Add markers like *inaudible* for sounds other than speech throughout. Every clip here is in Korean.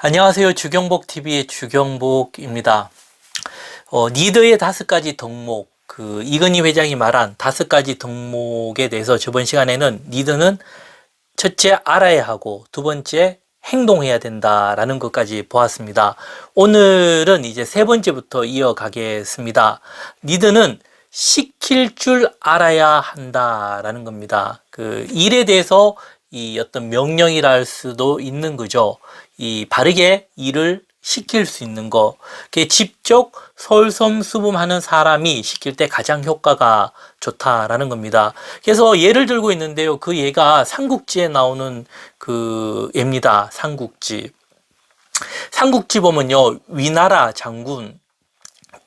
안녕하세요. 주경복 TV의 주경복입니다. 어, 리더의 다섯 가지 덕목, 그 이건희 회장이 말한 다섯 가지 덕목에 대해서 저번 시간에는 리더는 첫째 알아야 하고 두 번째 행동해야 된다라는 것까지 보았습니다. 오늘은 이제 세 번째부터 이어가겠습니다. 리더는 시킬 줄 알아야 한다라는 겁니다. 그 일에 대해서 이 어떤 명령이라 할 수도 있는 거죠. 이 바르게 일을 시킬 수 있는 거. 그게 직접 솔선수범하는 사람이 시킬 때 가장 효과가 좋다라는 겁니다. 그래서 예를 들고 있는데요. 그 예가 삼국지에 나오는 그 예입니다. 삼국지. 삼국지 보면요. 위나라 장군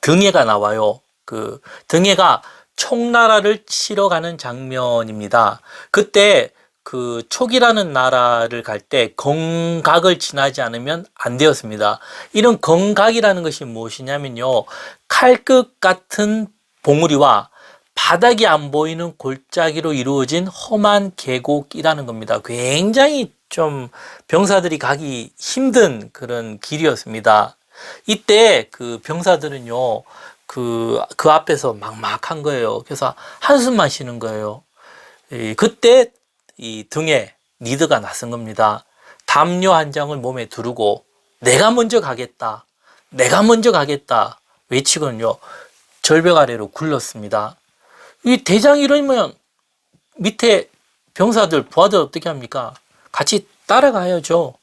등예가 나와요. 그 등예가 총나라를 치러 가는 장면입니다. 그때 그 촉이라는 나라를 갈 때 건각을 지나지 않으면 안 되었습니다. 이런 건각이라는 것이 무엇이냐면요. 칼끝 같은 봉우리와 바닥이 안 보이는 골짜기로 이루어진 험한 계곡이라는 겁니다. 굉장히 좀 병사들이 가기 힘든 그런 길이었습니다. 이때 그 병사들은요, 그, 그 앞에서 막막한 거예요. 그래서 한숨만 쉬는 거예요. 이, 그때 이 등에 리드가 나선 겁니다. 담요 한 장을 몸에 두르고 내가 먼저 가겠다. 내가 먼저 가겠다. 외치거든요. 절벽 아래로 굴렀습니다. 이 대장이 이러면 밑에 병사들, 부하들 어떻게 합니까? 같이 따라가야죠.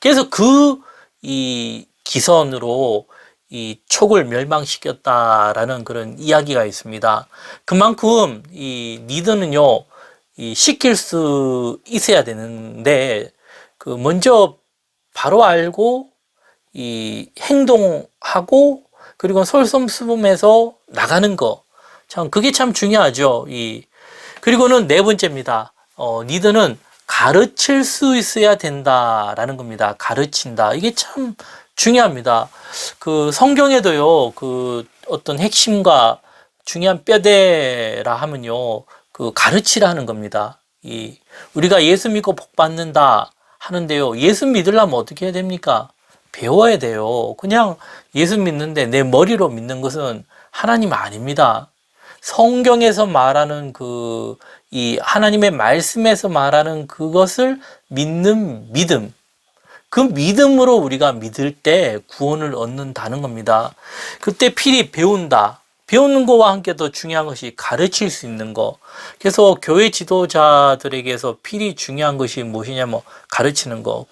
그래서 그 이 기선으로 이 촉을 멸망시켰다라는 그런 이야기가 있습니다. 그만큼 이 리더는요, 이 시킬 수 있어야 되는데, 그 먼저 바로 알고 이 행동하고 그리고 솔선수범해서 나가는 거. 참 그게 참 중요하죠. 이 그리고는 네 번째입니다. 어, 리더는 가르칠 수 있어야 된다라는 겁니다. 가르친다. 이게 참 중요합니다. 그 성경에도요. 그 어떤 핵심과 중요한 뼈대라 하면요. 그 가르치라는 겁니다. 이 우리가 예수 믿고 복 받는다 하는데요. 예수 믿으려면 어떻게 해야 됩니까? 배워야 돼요. 그냥 예수 믿는데 내 머리로 믿는 것은 하나님 아닙니다. 성경에서 말하는 그, 이 하나님의 말씀에서 말하는 그것을 믿는 믿음. 그 믿음으로 우리가 믿을 때 구원을 얻는다는 겁니다. 그때 필히 배운다. 배우는 거와 함께 더 중요한 것이 가르칠 수 있는 거. 그래서 교회 지도자들에게서 필히 중요한 것이 무엇이냐면 가르치는 거.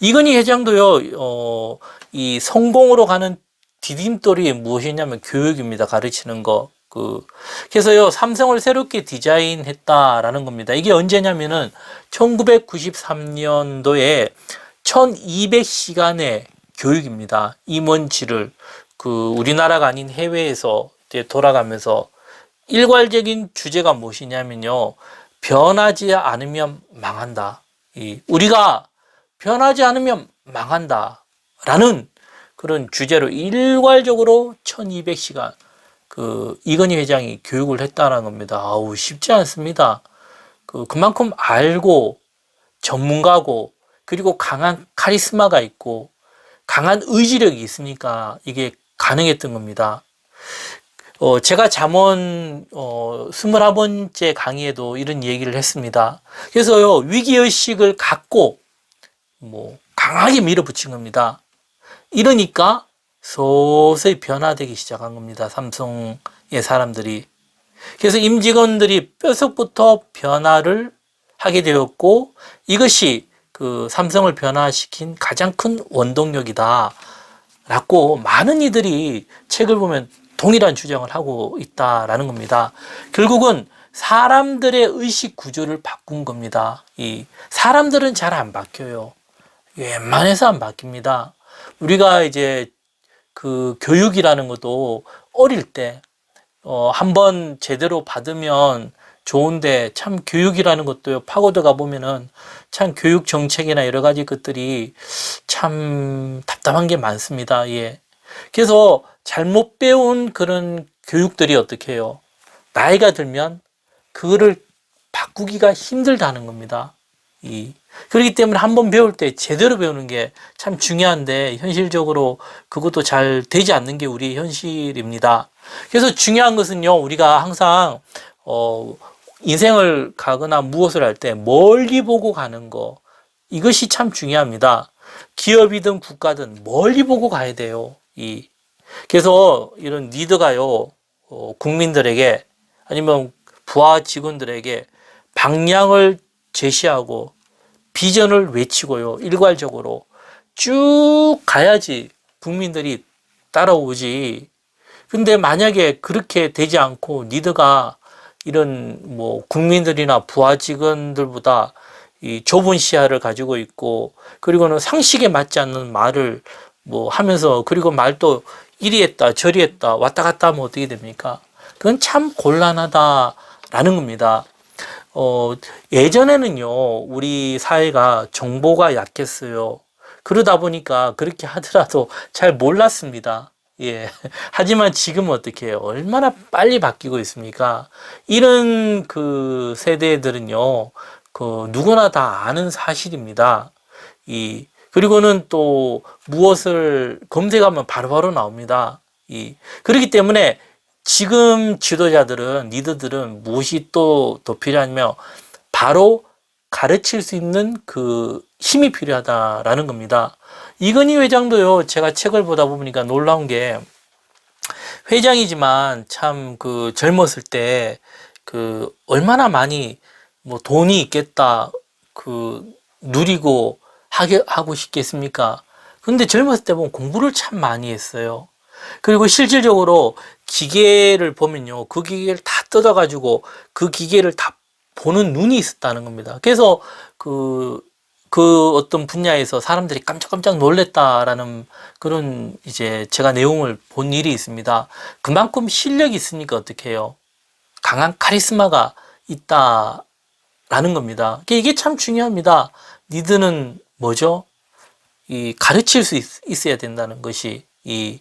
이건희 회장도요, 어, 이 성공으로 가는 디딤돌이 무엇이냐면 교육입니다. 가르치는 거. 그, 그래서요, 삼성을 새롭게 디자인했다라는 겁니다. 이게 언제냐면은 1993년도에 1200시간의 교육입니다. 임원지를 그 우리나라가 아닌 해외에서 이제 돌아가면서 일괄적인 주제가 무엇이냐면요. 변하지 않으면 망한다. 이 우리가 변하지 않으면 망한다. 라는 그런 주제로 일괄적으로 1200시간 그 이건희 회장이 교육을 했다는 겁니다. 아우 쉽지 않습니다. 그 그만큼 알고 전문가고 그리고 강한 카리스마가 있고 강한 의지력이 있으니까 이게 가능했던 겁니다. 어, 제가 잠원, 어, 21번째 강의에도 이런 얘기를 했습니다. 그래서요, 위기의식을 갖고, 뭐, 강하게 밀어붙인 겁니다. 이러니까 서서히 변화되기 시작한 겁니다. 삼성의 사람들이. 그래서 임직원들이 뼛속부터 변화를 하게 되었고, 이것이 그 삼성을 변화시킨 가장 큰 원동력이다. 라고 많은 이들이 책을 보면 동일한 주장을 하고 있다라는 겁니다. 결국은 사람들의 의식 구조를 바꾼 겁니다. 이 사람들은 잘 안 바뀌어요. 웬만해서 안 바뀝니다. 우리가 이제 그 교육이라는 것도 어릴 때, 어, 한번 제대로 받으면 좋은데 참 교육이라는 것도요, 파고들어 보면은 참 교육 정책이나 여러 가지 것들이 참 답답한 게 많습니다. 예. 그래서 잘못 배운 그런 교육들이 어떻게 해요? 나이가 들면 그거를 바꾸기가 힘들다는 겁니다. 이 그렇기 때문에 한 번 배울 때 제대로 배우는 게 참 중요한데 현실적으로 그것도 잘 되지 않는 게 우리 현실입니다. 그래서 중요한 것은요, 우리가 항상 어 인생을 가거나 무엇을 할 때 멀리 보고 가는 거 이것이 참 중요합니다. 기업이든 국가든 멀리 보고 가야 돼요. 이 그래서 이런 리더가요 어, 국민들에게 아니면 부하 직원들에게 방향을 제시하고 비전을 외치고요 일괄적으로 쭉 가야지 국민들이 따라오지. 근데 만약에 그렇게 되지 않고 리더가 이런 뭐 국민들이나 부하 직원들보다 이 좁은 시야를 가지고 있고 그리고는 상식에 맞지 않는 말을 뭐 하면서 그리고 말도 이리 했다 저리 했다 왔다 갔다 하면 어떻게 됩니까? 그건 참 곤란하다라는 겁니다. 어, 예전에는요, 우리 사회가 정보가 약했어요. 그러다 보니까 그렇게 하더라도 잘 몰랐습니다. 예. *laughs* 하지만 지금은 어떻게 해요? 얼마나 빨리 바뀌고 있습니까? 이런 그 세대들은요, 그 누구나 다 아는 사실입니다. 이, 그리고는 또 무엇을 검색하면 바로 바로 나옵니다. 이, 그렇기 때문에 지금 지도자들은, 리더들은 무엇이 또 더 필요하냐면 바로 가르칠 수 있는 그 힘이 필요하다라는 겁니다. 이건희 회장도요, 제가 책을 보다 보니까 놀라운 게 회장이지만 참 그 젊었을 때 그 얼마나 많이 뭐 돈이 있겠다 그 누리고 하게 하고 싶겠습니까? 근데 젊었을 때 보면 공부를 참 많이 했어요. 그리고 실질적으로 기계를 보면요. 그 기계를 다 뜯어가지고 그 기계를 다 보는 눈이 있었다는 겁니다. 그래서 그, 그 어떤 분야에서 사람들이 깜짝깜짝 놀랬다라는 그런 이제 제가 내용을 본 일이 있습니다. 그만큼 실력이 있으니까 어떻게 해요? 강한 카리스마가 있다라는 겁니다. 이게 참 중요합니다. 니드는 뭐죠? 이 가르칠 수 있, 있어야 된다는 것이 이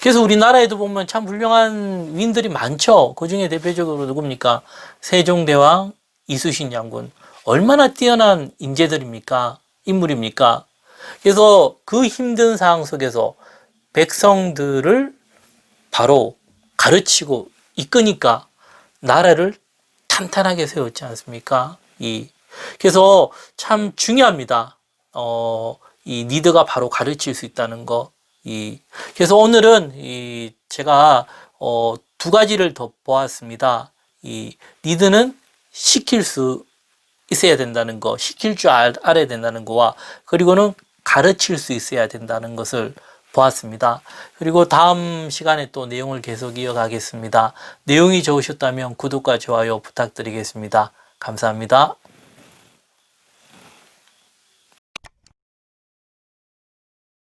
그래서 우리나라에도 보면 참 훌륭한 위인들이 많죠. 그 중에 대표적으로 누굽니까? 세종대왕, 이수신 장군. 얼마나 뛰어난 인재들입니까? 인물입니까? 그래서 그 힘든 상황 속에서 백성들을 바로 가르치고 이끄니까 나라를 탄탄하게 세웠지 않습니까? 이 그래서 참 중요합니다. 어, 이 리더가 바로 가르칠 수 있다는 거. 이 그래서 오늘은 이 제가 어, 두 가지를 더 보았습니다. 이 리드는 시킬 수 있어야 된다는 거, 시킬 줄 알, 알아야 된다는 거와 그리고는 가르칠 수 있어야 된다는 것을 보았습니다. 그리고 다음 시간에 또 내용을 계속 이어가겠습니다. 내용이 좋으셨다면 구독과 좋아요 부탁드리겠습니다. 감사합니다.